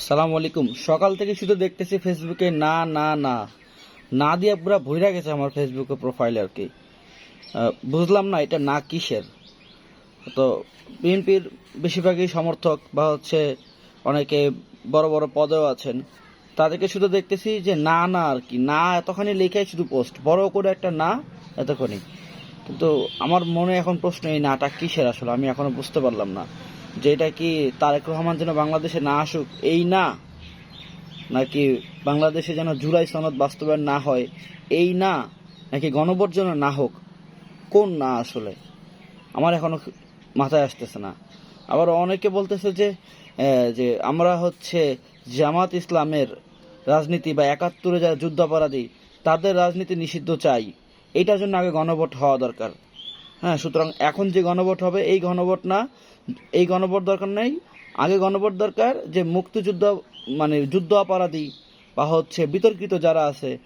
সালাম আলাইকুম। সকাল থেকে শুধু দেখতেছি ফেসবুকে না না না। না দিয়ে পুরো ভইরা গেছে আমার ফেসবুকে প্রোফাইল আর কি। বুঝলাম না এটা না কিসের। তো বিএনপির বেশিরভাগই সমর্থক বা হচ্ছে অনেকে বড় বড় পদেও আছেন। তাদেরকে শুধু দেখতেছি যে না না আর কি। না এতখানি লেখাই শুধু পোস্ট। বড় করে একটা না এতখানি। কিন্তু আমার মনে এখন প্রশ্ন এই নাটা কিসের আসলে? আমি এখনও বুঝতে পারলাম না। যে এটা কি তারেক রহমান যেন বাংলাদেশে না আসুক, এই না? নাকি বাংলাদেশে যেন জুলাই সনদ বাস্তবায়ন না হয়, এই না? নাকি গণভোট যেন না হোক, কোন না আসলে? আমার এখনও মাথায় আসতেছে না। আবার অনেকে বলতেছে যে যে আমরা হচ্ছে জামাত ইসলামের রাজনীতি বা একাত্তরে যারা যুদ্ধাপরাধী, তাদের রাজনীতি নিষিদ্ধ চাই। এইটার জন্য আগে গণভোট হওয়া দরকার। হ্যাঁ সুতরাং এখন যে গণভোট হবে, এই গণভোট না। এই গণভোট দরকার নেই। আগে গণভোট দরকার যে মুক্তিযুদ্ধ মানে যুদ্ধ অপরাধী বা হচ্ছে বিতর্কিত যারা আছে,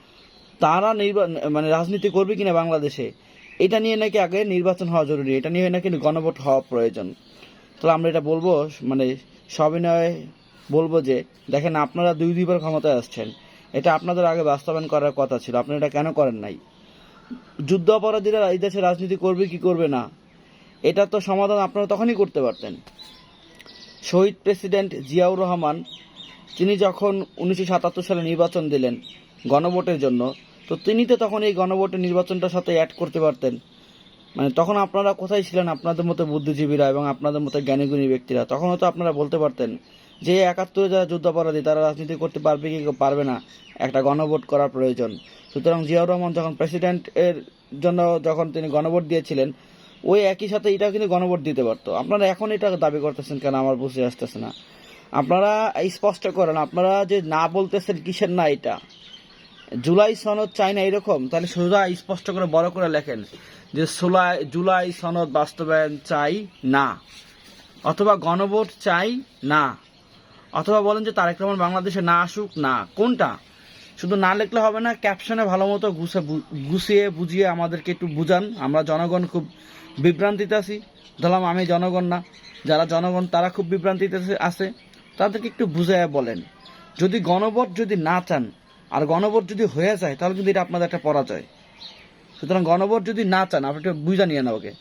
তারা নির্বা- মানে রাজনীতি করবে কিনা বাংলাদেশে, এটা নিয়ে নাকি আগে নির্বাচন হওয়া জরুরি, এটা নিয়ে নাকি গণভোট হওয়া প্রয়োজন। তাহলে আমরা এটা বলব মানে সবিনয়ে বলব যে, দেখেন আপনারা দুই দুইবার ক্ষমতায় আসছেন, এটা আপনাদের আগে বাস্তবায়ন করার কথা ছিল আপনারা এটা কেন করেন নাই? যুদ্ধ অপরাধীরা এই দেশে রাজনীতি করবে কি করবে না? এটা তো সমাধান আপনারা তখনই করতে পারতেন। শহীদ প্রেসিডেন্ট জিয়াউর রহমান, তিনি যখন উনিশশো সাতাত্তর সালে নির্বাচন দিলেন গণভোটের জন্য, তো তিনি তো তখন এই গণভোটের নির্বাচনটার সাথে অ্যাড করতে পারতেন। মানে তখন আপনারা কোথায় ছিলেন? আপনাদের মতো বুদ্ধিজীবীরা এবং আপনাদের মতো জ্ঞানীগুণী ব্যক্তিরা, তখনও তো আপনারা বলতে পারতেন যে একাত্তরে যারা যুদ্ধাপরাধী, তারা রাজনীতি করতে পারবে কি পারবে না, একটা গণভোট করার প্রয়োজন। সুতরাং জিয়াউর রহমান যখন প্রেসিডেন্টের জন্য যখন তিনি গণভোট দিয়েছিলেন ওই একই সাথে এটাও কিন্তু গণভোট দিতে পারতো। আপনারা এখন এটা দাবি করতেছেন কেন? আমার বুঝে আসতেছে না। আপনারা স্পষ্ট করেন, আপনারা যে না বলতেছেন কিসের না এটা? জুলাই সনদ চাই না এরকম? তাহলে সোজা স্পষ্ট করে, বড় করে লেখেন যে জুলাই জুলাই সনদ বাস্তবায়ন চাই না। অথবা গণভোট চাই না। অথবা বলেন যে তারেক রহমান বাংলাদেশে না আসুক না। কোনটা? শুধু না লিখলে হবে না ক্যাপশনে ভালো মতো গুছে গুছিয়ে বুঝিয়ে আমাদেরকে একটু বুঝান। আমরা জনগণ খুব বিভ্রান্তিতে আছি। ধরলাম আমি জনগণ না। যারা জনগণ, তারা খুব বিভ্রান্তিতে আছে- তাদেরকে একটু বুঝাইয়া বলেন। যদি গণভোট যদি না চান, আর গণভোট যদি হয়ে যায়, তাহলে কিন্তু এটা আপনাদের একটা পরাজয়। সুতরাং গণভোট যদি না চান, আপনি একটু বুঝা নিয়ে ওকে।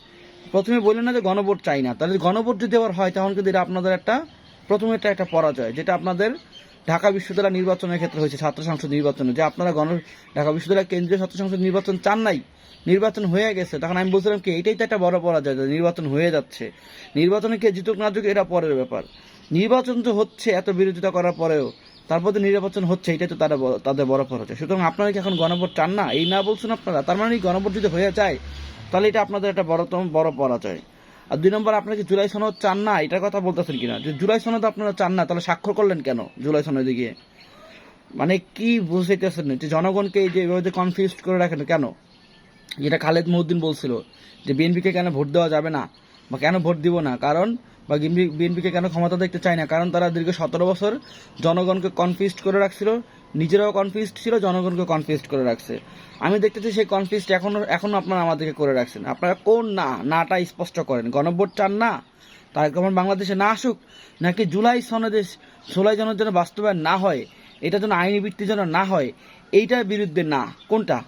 প্রথমে বললেন না যে গণভোট চাই না। তাহলে গণভোট যদি আবার হয়, তখন কিন্তু এটা আপনাদের একটা প্রথমে এটা একটা পরাজয়, যেটা আপনাদের ঢাকা বিশ্ববিদ্যালয় নির্বাচনের ক্ষেত্রে হয়েছে ছাত্র সংসদ নির্বাচনে। যে আপনারা গণ ঢাকা বিশ্ববিদ্যালয় কেন্দ্রীয় ছাত্র সংসদ নির্বাচন চান নাই, নির্বাচন হয়ে গেছে, তখন আমি বলছিলাম কি, এটাই তো একটা বড় পরাজয় নির্বাচন হয়ে যাচ্ছে। নির্বাচনে কে জিতুক না জিতুক, এটা পরের ব্যাপার। নির্বাচন তো হচ্ছে, এত বিরোধিতা করার পরেও, তারপর যে নির্বাচন হচ্ছে, এটাই তো তারা তাদের বড় পরাজয়। সুতরাং আপনারা কি এখন গণভোট চান না? এই না বলছেন আপনারা? তার মানে গণভোট যদি হয়ে যায়, তাহলে এটা আপনাদের একটা বড়তম বড় পরাজয়। আর দুই নম্বর, আপনারা কি জুলাই সনদ চান না? এটার কথা বলতেছেন কিনা? যে জুলাই সনদ আপনারা চান না, তাহলে স্বাক্ষর করলেন কেন জুলাই সনদে গিয়ে? মানে কি বুঝাইতেছেন যে জনগণকে এই যে এভাবে কনফিউজ করে রাখেন কেন? যেটা খালেদ মহুদ্দিন বলছিল যে বিএনপিকে কেন ভোট দেওয়া যাবে না বা কেন ভোট দিব না? কারণ বা বিএনপিকে কেন ক্ষমতা দেখতে চায় না? কারণ তারা দীর্ঘ সতেরো বছর জনগণকে কনফিউজ করে রাখছিল নিজেরাও কনফিউজড ছিল জনগণকে কনফিউজড করে রাখছে। আমি দেখতেছি সেই কনফিউজড এখনও এখনও আপনারা আমাদেরকে করে রাখছেন। আপনারা কোন না নাটা স্পষ্ট করেন? গণভোট চান না? তার কেমন বাংলাদেশে না আসুক? নাকি জুলাই সনদে জুলাই জনের জন্য বাস্তবায়ন না হয়? এটা যেন আইনি ভিত্তি যেন না হয়? এইটার বিরুদ্ধে না। কোনটা?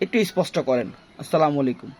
একটু স্পষ্ট করেন। আসসালামু আলাইকুম।